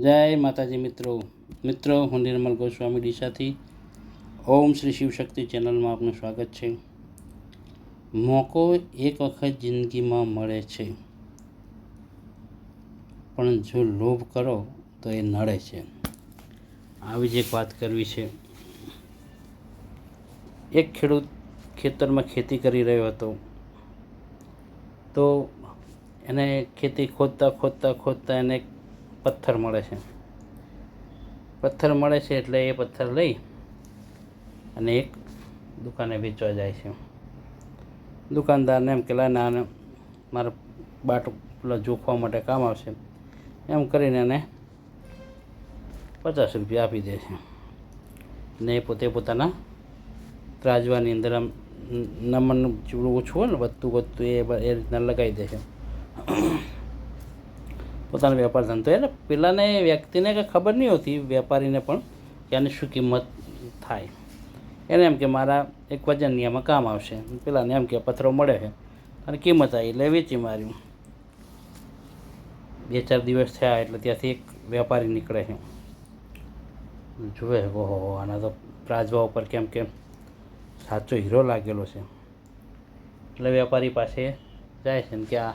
જય માતાજી મિત્રો. મિત્રો, હું નિર્મલ ગોસ્વામી ડીસાથી. ઓમ શ્રી શિવશક્તિ ચેનલમાં આપનું સ્વાગત છે. મોકો એક વખત જિંદગીમાં મળે છે. પણ જો લોભ કરો, તો એ નડે છે. આવી જ એક વાત કરવી છે. એક ખેડૂત ખેતરમાં ખેતી કરી રહ્યો હતો. તો એને ખેતી ખોદતા ખોદતા ખોદતા એને પથ્થર મળે છે. પથ્થર મળે છે એટલે એ પથ્થર લઈ અને એક દુકાને વેચવા જાય છે. દુકાનદારને એમ કે લાને મારા બાટ પેલા જોખવા માટે કામ આવશે. એમ કરીને એને પચાસ રૂપિયા આપી દે છે. ને એ પોતે પોતાના ત્રાજવાની અંદર આમ નમન ઓછું હોય ને વધતું વધતું એ રીતના લગાવી દે છે. પોતાનો વેપાર ધંધો. એટલે પેલાને વ્યક્તિને કંઈ ખબર નહીં હોતી, વેપારીને પણ, કે આની શું કિંમત થાય. એને એમ કે મારા એક વજનની આમાં કામ આવશે. પેલાને એમ કે પથ્થરો મળે છે. અને કિંમત આવી એટલે વેચી માર્યું. બે ચાર દિવસ થયા એટલે ત્યાંથી એક વેપારી નીકળે છે. જુએ, ઓહો, આના તો પ્રાજવા ઉપર કેમ કે સાચો હીરો લાગેલો છે. એટલે વેપારી પાસે જાય છે ને કે આ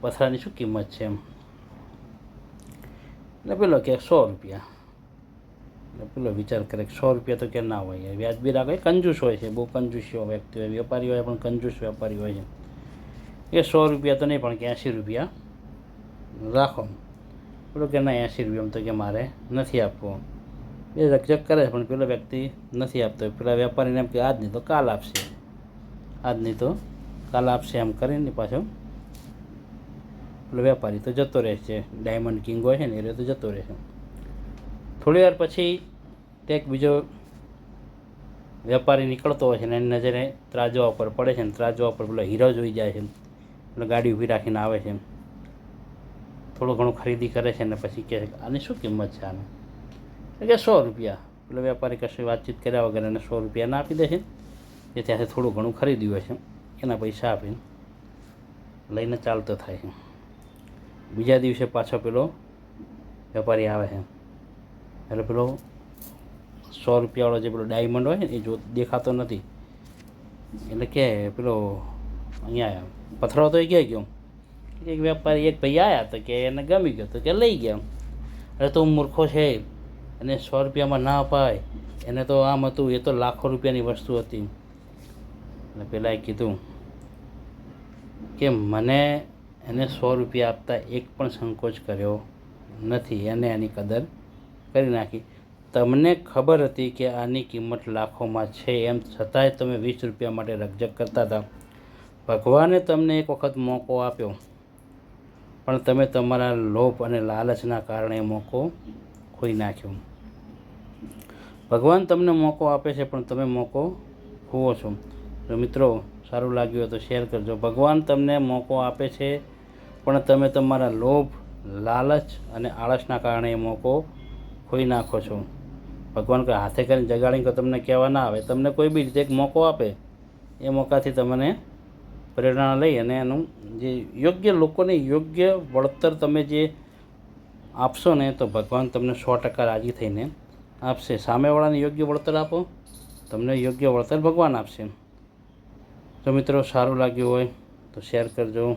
પથરાની શું કિંમત છે એમ? એટલે પેલો કે સો રૂપિયા. એટલે પેલો વિચાર કરે સો રૂપિયા તો કે ના હોય. વ્યાજબી રાખે. કંજૂસ હોય છે. બહુ કંજૂસીઓ વ્યક્તિ હોય. વેપારી હોય, પણ કંજૂસ વેપારી હોય છે. એ સો રૂપિયા તો નહીં, પણ કે એંસી રૂપિયા રાખો. પેલો કે ના, એંસી રૂપિયા તો કે મારે નથી આપવો. એ રકઝક કરે છે, પણ પેલો વ્યક્તિ નથી આપતો. પેલા વેપારીને એમ કે, આજ નહીં તો કાલ આપશે. આજ નહીં તો કાલ આપશે. એમ કરીને પાછો પેલો વેપારી તો જતો રહે છે. ડાયમંડ કિંગ હોય છે ને, એ તો જતો રહે છે. થોડી વાર પછી એક બીજો વેપારી નીકળતો હોય છે ને, એની નજરે ત્રાજવા ઉપર પડે છે ને, ત્રાજવા ઉપર પેલો હીરો જોઈ જાય છે એટલે ગાડી ઊભી રાખીને આવે છે થોડું ઘણું ખરીદી કરે છે ને, પછી કહે છે આની શું કિંમત છે આને? કે સો રૂપિયા. એટલે વેપારી કશું વાતચીત કર્યા વગર એને સો રૂપિયા ના આપી દે છે. એ ત્યાંથી થોડું ઘણું ખરીદ્યું હોય છે એના પૈસા આપીને લઈને ચાલતો થાય છે બીજા દિવસે પાછો પેલો વેપારી આવે છે. એટલે પેલો સો રૂપિયાવાળો જે પેલો ડાયમંડ હોય ને, એ જો દેખાતો નથી. એટલે કે પેલો અહીંયા પથરો તો એ ક્યાં ગયો? એક વેપારી, એક ભાઈ આવ્યા તો કે એને ગમી ગયો તો કે લઈ ગયા. અરે તો મૂર્ખો છે. એને સો રૂપિયામાં ના અપાય. એને તો આમ હતું, એ તો લાખો રૂપિયાની વસ્તુ હતી. એટલે એ કીધું કે મને એને સો રૂપિયા આપતા એક પણ સંકોચ કર્યો નથી. એને એની કદર કરી નાખી. તમને ખબર હતી કે આની કિંમત લાખોમાં છે એમ છતાંય તમે વીસ રૂપિયા માટે રકજક કરતા હતા. ભગવાને તમને એક વખત મોકો આપ્યો. પણ તમે તમારા લોભ અને લાલચના કારણે મોકો ખોઈ નાખ્યો. ભગવાન તમને મોકો આપે છે, પણ તમે મોકો ખોવો છો. મિત્રો, સારું લાગ્યું હોય તો શેર કરજો. ભગવાન તમને મોકો આપે છે પણ તમે તમારા લોભ, લાલચ અને આળસના કારણે એ મોકો ખોઈ નાખો છો. ભગવાન કોઈ હાથે કરીને જગાડીને કોઈ તમને કહેવા ના આવે, તમને કોઈ બી રીતે એક મોકો આપે, એ મોકાથી તમને પ્રેરણા લઈ અને એનું જે યોગ્ય લોકોને યોગ્ય વળતર તમે જે આપશો ને, તો ભગવાન તમને સો ટકા રાજી થઈને આપશે. સામેવાળાને યોગ્ય વળતર આપો, તમને યોગ્ય વળતર ભગવાન આપશે. જો મિત્રો, સારું લાગ્યું હોય તો શેર કરજો.